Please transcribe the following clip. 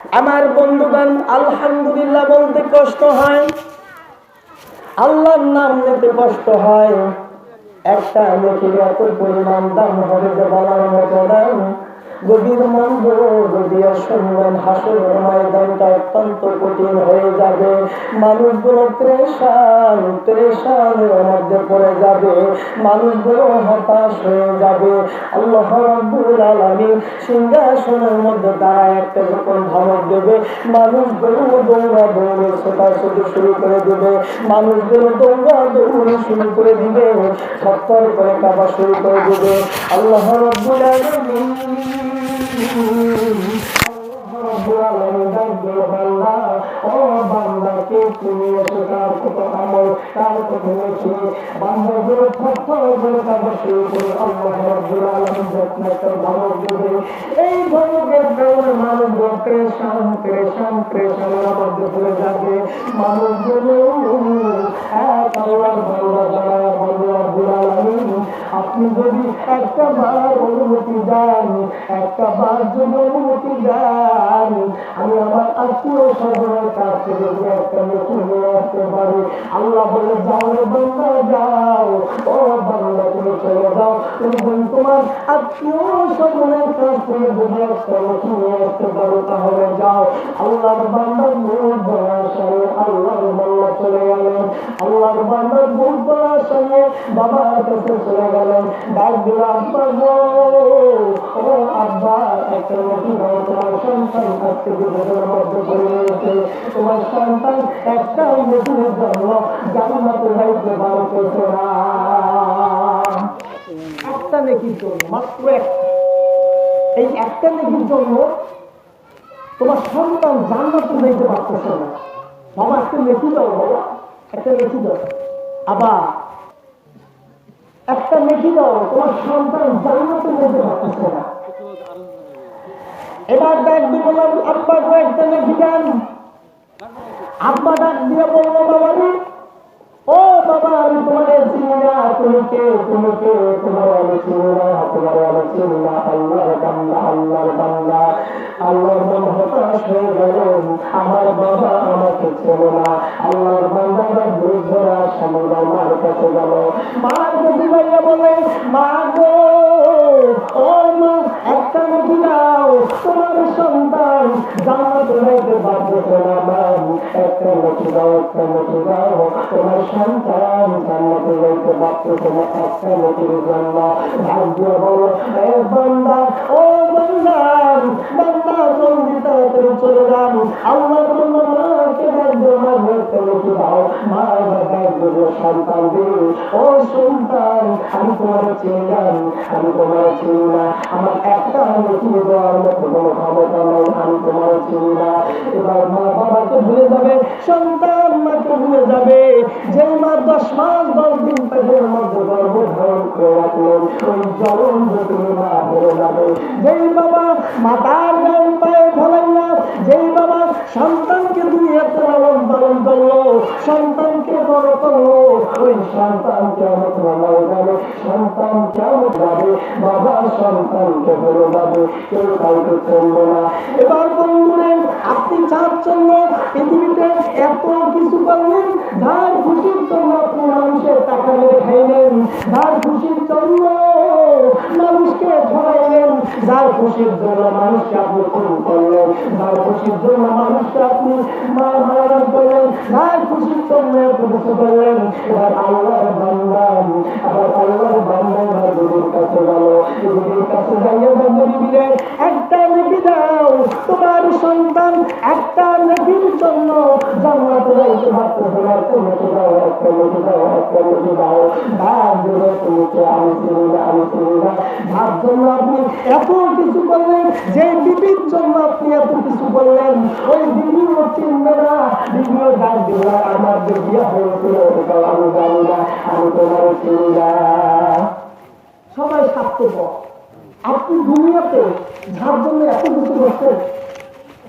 আমার বন্ধুগান আলহামদুলিল্লাহ বলতে কষ্ট হয়। আল্লাহর নাম নিতে কষ্ট হয়। একটা লোকের এত পরিমাণ দাম হবে যে বলার মতো না। গভীর মন্দ গভীর শুনবেন হাসরের ময়দানটা অত্যন্ত কঠিন হয়ে যাবে। মানুষগুলো প্রেশান, প্রেশানের মধ্যে পড়ে যাবে। মানুষগুলো হতাশ হয়ে যাবে। আল্লাহ রাব্বুল আলামিন সিংহাসনের মধ্যে তারা একটা যখন মানুষগুলো দৌড়া দৌড়ে ছোটাছুটি শুরু করে দেবে। মানুষগুলো দৌড়া দৌড়ে শুরু করে দিবে। থরথর করে কাবা শুরু করে দেবে। আল্লাহ রাব্বুল আলামিন তুমি কার কত আমল, কার কত এই ধমকের কারণে এক আল্লাহর বান্দা আপনি যদি একটা বার অনুমতি দেন, একটা বার যদি অনুমতি দেন, আমি আমার আত্মীয় স্বজনের কাছ থেকে একটা নতুন নিয়ে আসতে পারি। আল্লাহ বলে, যাও রে বান্দা, যাও। ও বান্দা, তুমি চলে যাও। তুমি তোমার আত্মীয় স্বজনের কাছ থেকে যদি একটা নতুন নিয়ে আসতে পারো, তাহলে যাও। আল্লাহর বান্দার মুখ বলার সঙ্গে আল্লাহর বান্দা চলে গেলেন। আল্লাহর বান্দার মুখ বলার সঙ্গে বাবার কাছে চলে গেলেন ডাক দিল, আব্বা গো আব্বা, একটা তোমার সন্তান পড়ে রয়েছে। তোমার সন্তান একটা নতুনের জন্য জান্নাতে যাইতে পারতেছে না। একটা নেকির মাত্র একটা এই একটা নেকির জন্য তোমার সন্তান জান্নাতে যাইতে পারতেছে না। বাবা, একটা নেকি দাও, বাবা। একটা নেকি দাও। আবার একটা নেকি দাও, তোমার সন্তান জান্নাতে যেতে পারতেছে না। এবার ডাক দিয়ে বললাম আব্বা একটা দেন। আব্বা ডাক দিয়ে বাবা ও বাবা, আমি তোমাদের চিনি তুমি কে তুমি কে, তোমার আমি তোমার আমি না বান্দা, আল্লাহর বান্দা, আল্লাহর মন হতাশ হয়ে গেলেন। আমার বাবা আমাকে চেনে না। আল্লাহর বান্দাটা বুঝরা সামনে মার কাছে গেল। মার কাছে যাইয়া বলে, মা গো, ও মা, একটা নদী দাও তোমার সন্তান জান্নাত হইতে বাধ্য করে একটা নদী দাও একটা নদী দাও তোমার সন্তান জান্নাতে যাইতে বাধ্য করে একটা নদীর জন্য ভাগ্য বলো, এ বান্দা, ও বান্দা বান্দা তাড়াতাড়ি চলে যান। আল্লাহ আমি আমি তোমার একটা সন্তান মা করে যাবে। যেই বাবা মাতার গান পায়ে যেই বাবা সন্তানকে দুনিয়াতে লালন পালন করল, সন্তানকে বড় করল ওই কেমন ভালো যাবে? সন্তান কেমন যাবে? বাবা সন্তানকে ভুলে যাবে কেউ কাউকে চলবে এবার বন্ধুরে, আপনি চাচ্ছেন জন্য পৃথিবীতে এত কিছু করলেন ধার খুশির জন্য আপনি মানুষের টাকা মেরে খাইলেন ধার খুশির জন্য মানুষকে ঠকাইলেন খুশির জন্য মানুষকে আপনি খুন করলেন খুশির জন্য মানুষকে আপনি মা মারান বললেন যার খুশির জন্য আপনি করলেন এবার সন্তান একটা নেকির জন্য জান্নাতে আমি আমি যে কিছু ওই আমার যে হয়েছিল